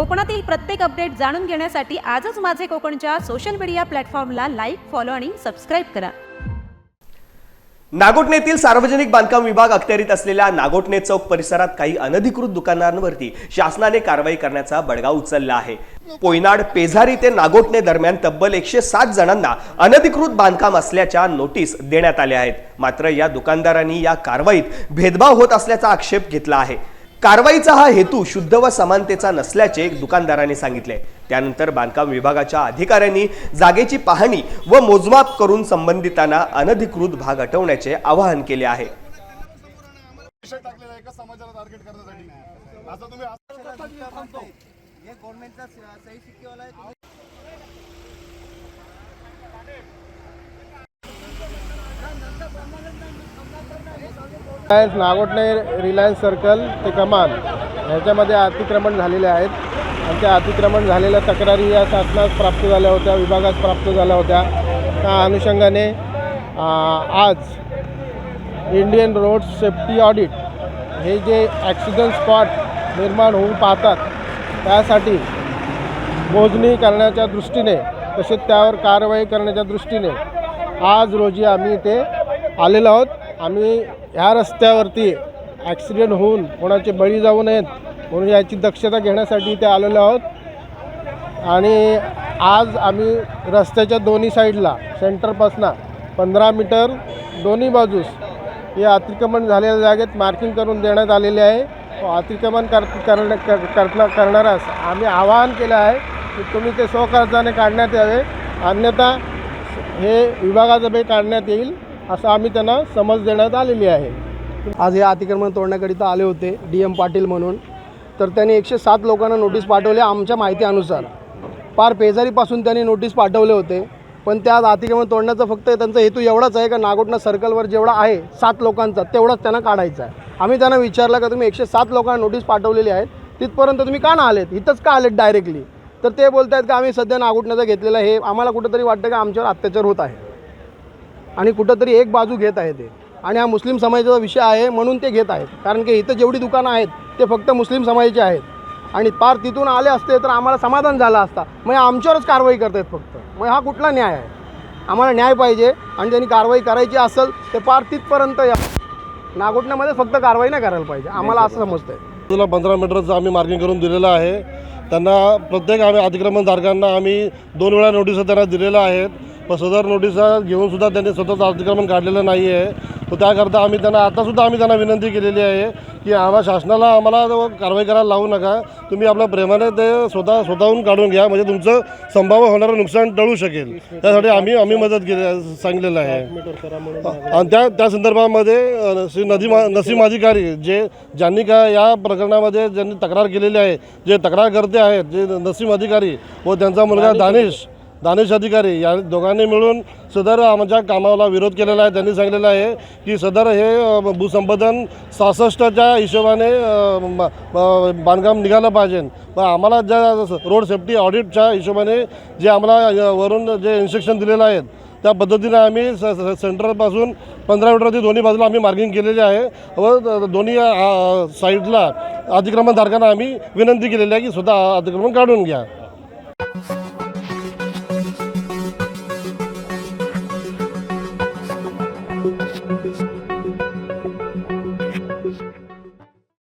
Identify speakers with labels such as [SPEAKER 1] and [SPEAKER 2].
[SPEAKER 1] कोकणातील प्रत्येक अपडेट जाणून घेण्यासाठी आजच माझे कोकणच्या सोशल मीडिया प्लॅटफॉर्मला लाईक फॉलो आणि सबस्क्राईब करा.
[SPEAKER 2] नागोठणेतील सार्वजनिक बांधकाम विभाग अखत्यारीत असलेल्या नागोठणे चौक परिसरात काही अनधिकृत दुकानांवरती शासनाने कारवाई करण्याचा बडगा उचलला आहे. पोयनाड पेझारी ते नागोठणे दरम्यान तब्बल एकशे सात जणांना अनधिकृत बांधकाम असल्याच्या नोटीस देण्यात आल्या आहेत. मात्र या दुकानदारांनी या कारवाईत भेदभाव होत असल्याचा आक्षेप घेतला आहे. कारवाईचा हा हेतू शुद्ध व समानतेचा नसल्याचे दुकानदारांनी सांगितले. त्यानंतर बांधकाम विभागाच्या अधिकाऱ्यांनी जागेची पाहणी व मोजमाप करून संबंधितांना अनधिकृत भाग हटवण्याचे आवाहन केले आहे.
[SPEAKER 3] रिलायन्स नागोटणे रिलायन्स सर्कल ते कमान ह्याच्यामध्ये अतिक्रमण झालेले आहेत. आणि त्या अतिक्रमण झालेल्या तक्रारी या शासनास प्राप्त झाल्या होत्या विभागास प्राप्त झाल्या होत्या. त्या अनुषंगाने आज इंडियन रोड सेफ्टी ऑडिट हे जे ॲक्सिडेंट स्पॉट निर्माण होऊ पाहतात त्यासाठी मोजणी करण्याच्या दृष्टीने तसेच त्यावर कारवाई करण्याच्या दृष्टीने आज रोजी आम्ही इथे आलेलो आहोत. आम्ही ह्या रस्त्यावरती ॲक्सिडेंट होऊन कोणाचे बळी जाऊ नयेत म्हणून याची दक्षता घेण्यासाठी इथे आलेलो आहोत. आणि आज आम्ही रस्त्याच्या दोन्ही साईडला सेंटरपासनं पंधरा मीटर दोन्ही बाजूस या अतिक्रमण झालेल्या जागेत मार्किंग करून देण्यात आलेले आहे. अतिक्रमण कर करण्या कर करण्या करणाऱ्यास आम्ही आवाहन केलं आहे की तुम्ही ते स्वखर्चाने काढण्यात यावे. अन्यथा हे विभागाजबे काढण्यात येईल. असं आम्ही त्यांना समज देण्यात आलेली आहे.
[SPEAKER 4] आज हे अतिक्रमण तोडण्याकरिता आले होते डी एम पाटील म्हणून. तर त्यांनी एकशे सात लोकांना नोटीस पाठवली आमच्या माहितीनुसार. पार पेजारीपासून त्यांनी नोटीस पाठवले होते पण त्यात अतिक्रमण तोडण्याचा फक्त त्यांचा हेतू एवढाच आहे का नागोटना सर्कलवर जेवढा आहे सात लोकांचा तेवढाच त्यांना काढायचा आहे. आम्ही त्यांना विचारलं का तुम्ही एकशे सात लोकांना नोटीस पाठवलेली आहेत तिथपर्यंत तुम्ही का ना आलेत? इथंच का आलेत डायरेक्टली तर ते बोलत आहेत का आम्ही सध्या नागोटण्याचा घेतलेलं हे आम्हाला कुठंतरी वाटतं का आमच्यावर अत्याचार होत आहे? आणि कुठंतरी एक बाजू घेत आहे ते. आणि हा मुस्लिम समाजाचा विषय आहे म्हणून ते घेत आहेत. कारण की इथं जेवढी दुकानं आहेत ते फक्त मुस्लिम समाजाचे आहेत. आणि पार तिथून आले असते तर आम्हाला समाधान झालं असता. मग आमच्यावरच कारवाई करतायत फक्त. मग हा कुठला न्याय आहे? आम्हाला न्याय पाहिजे. आणि त्यांनी कारवाई करायची असेल ते पार तिथपर्यंत या. नागोटण्यामध्ये फक्त कारवाई नाही करायला पाहिजे. आम्हाला असं समजतं आहे
[SPEAKER 3] तुला पंधरा मीटरचं आम्ही मार्किंग करून दिलेलं आहे. त्यांना प्रत्येक आम्ही अतिक्रमणधारकांना आम्ही दोन वेळा नोटीस त्यांना दिलेल्या आहेत. पण सदर नोटिसा घेऊनसुद्धा त्यांनी स्वतःचं अतिक्रमण काढलेलं नाही आहे तर त्याकरता आम्ही त्यांना आतासुद्धा आम्ही त्यांना विनंती केलेली आहे की आम्हा शासनाला आम्हाला कारवाई करायला लावू नका. तुम्ही आपल्या प्रेमाने ते स्वतः स्वतःहून काढून घ्या. म्हणजे तुमचं संभाव्य होणारं नुकसान टळू शकेल. त्यासाठी आम्ही आम्ही मदत केली सांगितलेलं आहे. आणि त्या त्या संदर्भामध्ये श्री नदीम नसीम अधिकारी जे ज्यांनी का या प्रकरणामध्ये ज्यांनी तक्रार केलेली आहे जे तक्रारकर्ते आहेत जे नसीम अधिकारी व त्यांचा मुलगा दानिश दानेश अधिकारी या दोघांनी मिळून सदर आमच्या कामाला विरोध केलेला आहे. त्यांनी सांगितलेलं आहे की सदर हे भूसंपादन सहासष्टच्या हिशोबाने बांधकाम निघालं पाहिजे. पण आम्हाला ज्या रोड सेफ्टी ऑडिटच्या हिशोबाने जे आम्हाला वरून जे इन्स्ट्रक्शन दिलेलं आहेत त्या पद्धतीने आम्ही स सेंटरपासून पंधरा मीटरची दोन्ही बाजूला आम्ही मार्किंग केलेली आहे. व दोन्ही साईडला अतिक्रमणधारकांना आम्ही विनंती केलेली आहे की स्वतः अतिक्रमण काढून घ्या.